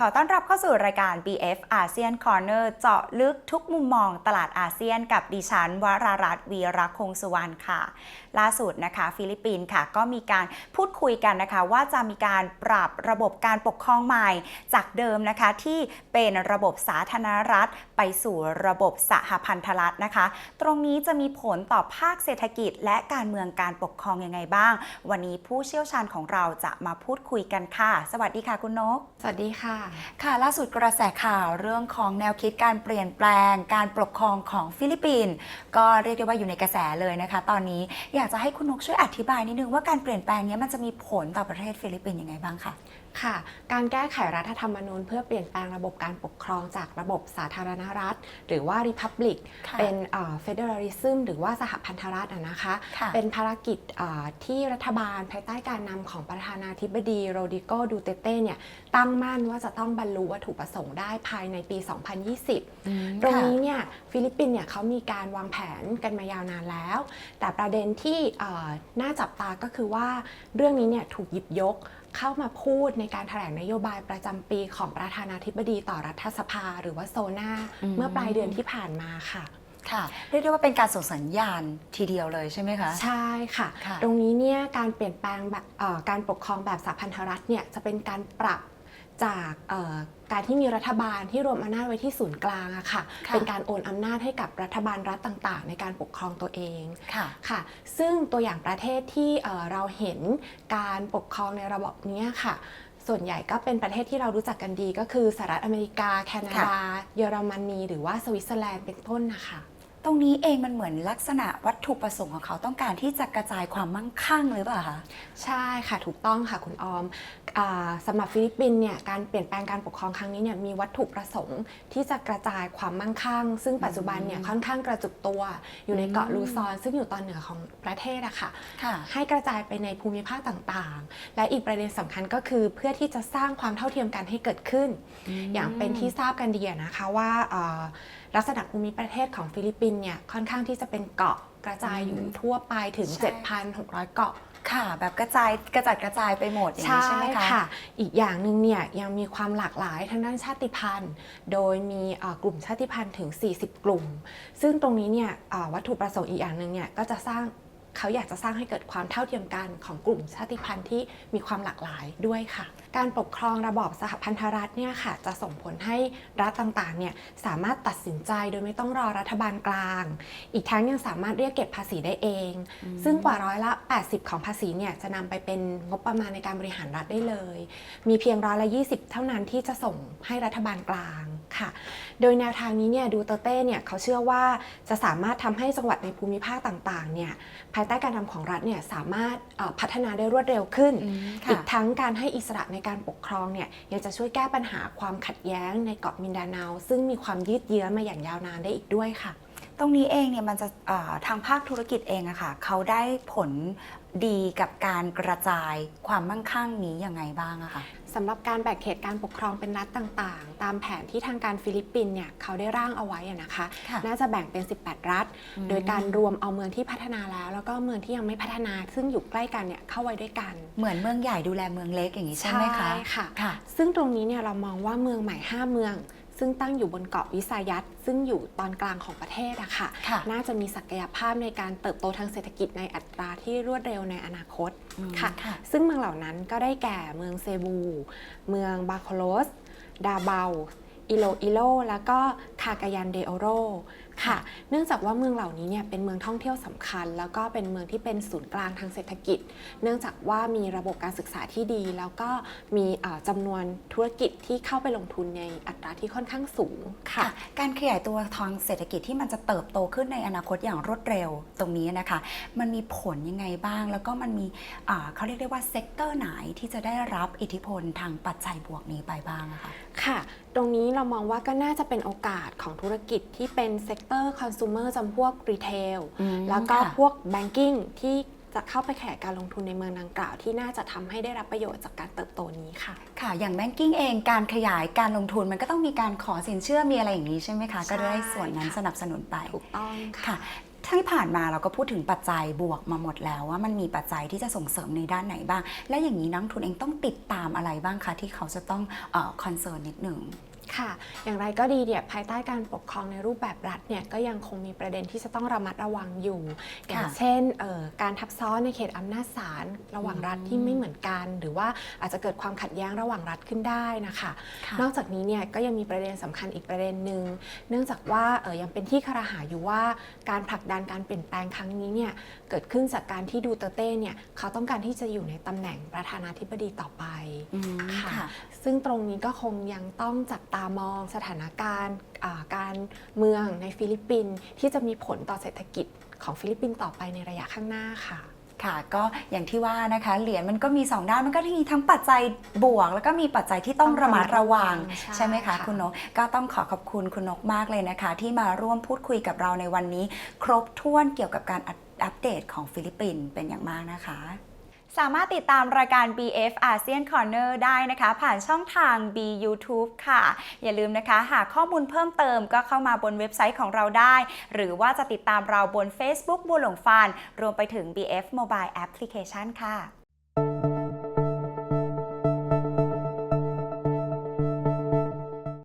ขอต้อนรับ สู่รายการ BF ASEAN Corner เจาะลึกทุกมุมมองตลาดอาเซียนกับดิฉันวรารัตน์วีระคงสุวรรณค่ะ ล่าสุดนะคะ ฟิลิปปินส์ค่ะ ก็มีการพูดคุยกันนะคะ ว่าจะมีการปรับระบบการปกครองใหม่ จากเดิมนะคะที่เป็นระบบสาธารณรัฐ ไปสู่ระบบสหพันธรัฐนะคะ ตรงนี้จะมีผลต่อภาคเศรษฐกิจ และการเมืองการปกครองยังไงบ้าง วันนี้ผู้เชี่ยวชาญของเราจะมาพูดคุยกันค่ะ สวัสดีค่ะคุณนก สวัสดีค่ะ ค่ะล่าสุดกระแสข่าวเรื่องของแนวคิดการเปลี่ยนแปลง การปกครองของฟิลิปปินส์ก็เรียกได้ว่าอยู่ในกระแสเลยนะคะ ตอนนี้อยากจะให้คุณนกช่วยอธิบายนิดนึงว่าการเปลี่ยนแปลงนี้มันจะมีผลต่อประเทศฟิลิปปินส์ยังไงบ้างคะค่ะ การแก้ไขรัฐธรรมนูญเพื่อเปลี่ยนแปลงระบบการปกครองจากระบบสาธารณรัฐ หรือว่า Republic ค่ะเป็นเฟเดอรัลิซึมหรือว่าสหพันธรัฐอะนะคะค่ะเป็นภารกิจอ่าที่รัฐบาลภายใต้การนำของประธานาธิบดีโรดิโกดูเตเต้เนี่ยตั้งมั่นว่าจะต้องบรรลุวัตถุประสงค์ได้ภายในปี 2020 ตรงนี้เนี่ยฟิลิปปินส์เนี่ยเขามีการวางแผนกันมายาวนานแล้ว แต่ประเด็นที่เอ่อน่าจับตาก็คือว่าเรื่องนี้เนี่ยถูกหยิบยกเข้ามาพูดในการแถลงนโยบายประจำปีของประธานาธิบดีต่อรัฐสภาหรือว่าโซนาอืมเมื่อปลายเดือนที่ผ่านมาค่ะค่ะเรียกได้ว่าเป็นการส่งสัญญาณทีเดียวเลยใช่ไหมคะ ใช่ค่ะค่ะตรงนี้เนี่ยการเปลี่ยนแปลงแบบเอ่อการปกครองแบบสหพันธรัฐเนี่ยจะเป็นการปรับ จากเอ่อการที่มีรัฐบาลที่รวมอำนาจไว้ที่ศูนย์กลางอะค่ะค่ะ เป็นการโอนอำนาจให้กับรัฐบาลรัฐต่างๆ ในการปกครองตัวเองค่ะค่ะ ซึ่งตัวอย่างประเทศที่เอ่อเราเห็นการปกครองในระบบเนี้ยค่ะ ส่วนใหญ่ก็เป็นประเทศที่เรารู้จักกันดีก็คือสหรัฐอเมริกา แคนาดา เยอรมนี หรือว่าสวิตเซอร์แลนด์เป็นต้นนะคะ ตรงนี้เองมันเหมือนลักษณะวัตถุประสงค์ของเขาต้องการที่จะกระจายความมั่งคั่งหรือเปล่าคะ ใช่ค่ะถูกต้องค่ะคุณออมอาสำหรับฟิลิปปินส์เนี่ยการเปลี่ยนแปลงการปกครองครั้งนี้เนี่ยมีวัตถุประสงค์ที่จะกระจายความมั่งคั่ง ซึ่งปัจจุบันเนี่ยค่อนข้างกระจุกตัว อยู่ในเกาะอืมลูซอน ซึ่งอยู่ตอนเหนือของประเทศอะค่ะค่ะ ให้กระจายไปในภูมิภาคต่างๆ และอีกประเด็นสำคัญก็คือเพื่อที่จะสร้างความเท่าเทียมกันให้เกิดขึ้น อย่างเป็นที่ทราบกันดีอะนะคะว่าเอ่อลักษณะภูมิประเทศของฟิลิปปินส์เนี่ยค่อนข้างที่จะเป็นเกาะกระจายอยู่อืมทั่วไปถึง ใช่ 7,600 เกาะ ค่ะ แบบกระจายกระจัดกระจายไปหมดอย่างนี้ใช่ไหมคะ ค่ะ อีกอย่างหนึ่งเนี่ยยังมีความหลากหลายทางด้านชาติพันธุ์ โดยมีเอ่อกลุ่มชาติพันธุ์ถึง 40 กลุ่ม ซึ่งตรงนี้เนี่ยเอ่อวัตถุประสงค์อีกอย่างหนึ่งเนี่ยก็จะสร้างเขาอยากจะสร้างให้เกิดความเท่าเทียมกันของกลุ่มชาติพันธุ์ที่มีความหลากหลายด้วยค่ะการปกครองระบอบสหพันธรัฐเนี่ยค่ะจะส่งผลให้รัฐต่างๆเนี่ยสามารถตัดสินใจโดยไม่ต้องรอรัฐบาลกลาง อีกทั้งยังสามารถเรียกเก็บภาษีได้เอง ซึ่งกว่าร้อยละ 80 ของภาษีเนี่ยจะนำไปเป็นงบประมาณในการบริหารรัฐได้เลย มีเพียงร้อยละ 20 เท่านั้นที่จะส่งให้รัฐบาลกลางค่ะ โดยแนวทางนี้เนี่ยดูเตอร์เต้เนี่ยเขาเชื่อว่าจะสามารถทำให้จังหวัดในภูมิภาคต่างๆเนี่ยภายใต้การทำของรัฐเนี่ยสามารถเอ่อพัฒนาได้รวดเร็วขึ้นอืมค่ะอีกทั้งการให้อิสระในการปกครองเนี่ยยังจะช่วยแก้ปัญหาความขัดแย้งในเกาะมินดาเนาซึ่งมีความยืดเยื้อมาอย่างยาวนานได้อีกด้วยค่ะ ตรงนี้เองเนี่ยมันจะเอ่อทางภาคธุรกิจเองอะค่ะเขาได้ผลดีกับการกระจายความมั่งคั่งนี้ยังไงบ้างอะคะสำหรับการแบ่งเขตการปกครองเป็นรัฐต่างๆ ตามแผนที่ทางการฟิลิปปินส์เนี่ยเขาได้ร่างเอาไว้อะนะคะค่ะน่าจะแบ่งเป็น 18 รัฐอืมโดยการรวมเอาเมืองที่พัฒนาแล้ว แล้วก็เมืองที่ยังไม่พัฒนา ซึ่งอยู่ใกล้กันเนี่ยเข้าไว้ด้วยกัน เหมือนเมืองใหญ่ดูแลเมืองเล็กอย่างนี้ใช่ไหมคะค่ะค่ะ ซึ่งตรงนี้เนี่ยเรามองว่าเมืองใหม่ 5 เมือง ซึ่งตั้งอยู่บนเกาะวิสายัตซึ่งอยู่ตอนกลางของประเทศอะค่ะค่ะ น่าจะมีศักยภาพในการเติบโตทางเศรษฐกิจในอัตราที่รวดเร็วในอนาคตอืมค่ะค่ะ ซึ่งเมืองเหล่านั้นก็ได้แก่เมืองเซบู เมืองบาโคโลส ดาเบา อิโลอิโลแล้วก็คากายันเดโอโรค่ะ เนื่องจากว่าเมืองเหล่านี้เนี่ยเป็นเมืองท่องเที่ยวสำคัญ แล้วก็เป็นเมืองที่เป็นศูนย์กลางทางเศรษฐกิจ เนื่องจากว่ามีระบบการศึกษาที่ดี แล้วก็มีเอ่อจำนวนธุรกิจที่เข้าไปลงทุนในอัตราที่ค่อนข้างสูงค่ะคะการขยายตัวทางเศรษฐกิจที่มันจะเติบโตขึ้นในอนาคตอย่างรวดเร็วตรงนี้นะคะ มันมีผลยังไงบ้าง แล้วก็มันมีเขาเรียกได้ว่าเซกเตอร์ไหนที่จะได้รับอิทธิพลทางปัจจัยบวกนี้ไปบ้างะคะ ค่ะ ตรงนี้เรามองว่าก็น่าจะเป็นโอกาสของธุรกิจที่เป็นเซกเตอร์คอน sumer จำพวกรีเทลอืมแล้วก็ค่ะพวกแบงกิ้งที่จะเข้าไปแข่การลงทุนในเมืองดังกล่าว ที่น่าจะทำให้ได้รับประโยชน์จากการเติบโตนี้ค่ะ ค่ะ อย่างแบงกิ้งเองการขยายการลงทุนมันก็ต้องมีการขอสินเชื่อมีอะไรอย่างนี้ใช่ไหมคะใช่ก็ได้ส่วนนั้นค่ะสนับสนุนไปถูกต้องค่ะค่ะ ที่ผ่านมาเราก็พูดถึงปัจจัยบวกมาหมดแล้วว่ามันมีปัจจัยที่จะส่งเสริมในด้านไหนบ้าง และอย่างนี้นักทุนเองต้องติดตามอะไรบ้างคะที่เขาจะต้องคอนเซิร์นนิดหนึ่ง ค่ะ อย่างไรก็ดีเนี่ยภายใต้การปกครองในรูปแบบรัฐเนี่ยก็ยังคงมีประเด็นที่จะต้องระมัดระวังอยู่ อย่างเช่นเอ่อการทับซ้อนในเขตอำนาจศาลระหว่างรัฐที่ไม่เหมือนกัน หรือว่าอาจจะเกิดความขัดแย้งระหว่างรัฐขึ้นได้นะคะค่ะนอกจากนี้เนี่ยก็ยังมีประเด็นสำคัญอีกประเด็นหนึ่งเนื่องจากว่าเออยังเป็นที่คารหาอยู่ว่าการผลักดันการเปลี่ยนแปลงครั้งนี้เนี่ยเกิดขึ้นจากการที่ดูเตอร์เต้เนี่ยเขาต้องการที่จะอยู่ในตำแหน่งประธานาธิบดีต่อไปอืมค่ะค่ะ ซึ่งตรงนี้ก็คงยังต้องจับตามองสถานการณ์อ่าการเมืองในฟิลิปปินส์ที่จะมีผลต่อเศรษฐกิจของฟิลิปปินส์ต่อไปในระยะข้างหน้าค่ะค่ะก็อย่างที่ว่านะคะเหรียญมันก็มีสองด้านมันก็มีทั้งปัจจัยบวก แล้วก็มีปัจจัยที่ต้องต้องระมัดระวังระวังใช่ใช่ไหมคะค่ะคุณนกก็ต้องขอขอบคุณคุณนกมากเลยนะคะ ที่มาร่วมพูดคุยกับเราในวันนี้ ครบถ้วนเกี่ยวกับการอัปอัปเดตของฟิลิปปินส์เป็นอย่างมากนะคะ สามารถติดตามรายการ BF ASEAN Corner ได้นะคะ ผ่านช่องทาง B YouTube ค่ะ อย่าลืมนะคะ หากข้อมูลเพิ่มเติมก็เข้ามาบนเว็บไซต์ของเราได้ หรือว่าจะติดตามเราบน Facebook บัวหลงฟานรวมไปถึง BF Mobile Application ค่ะ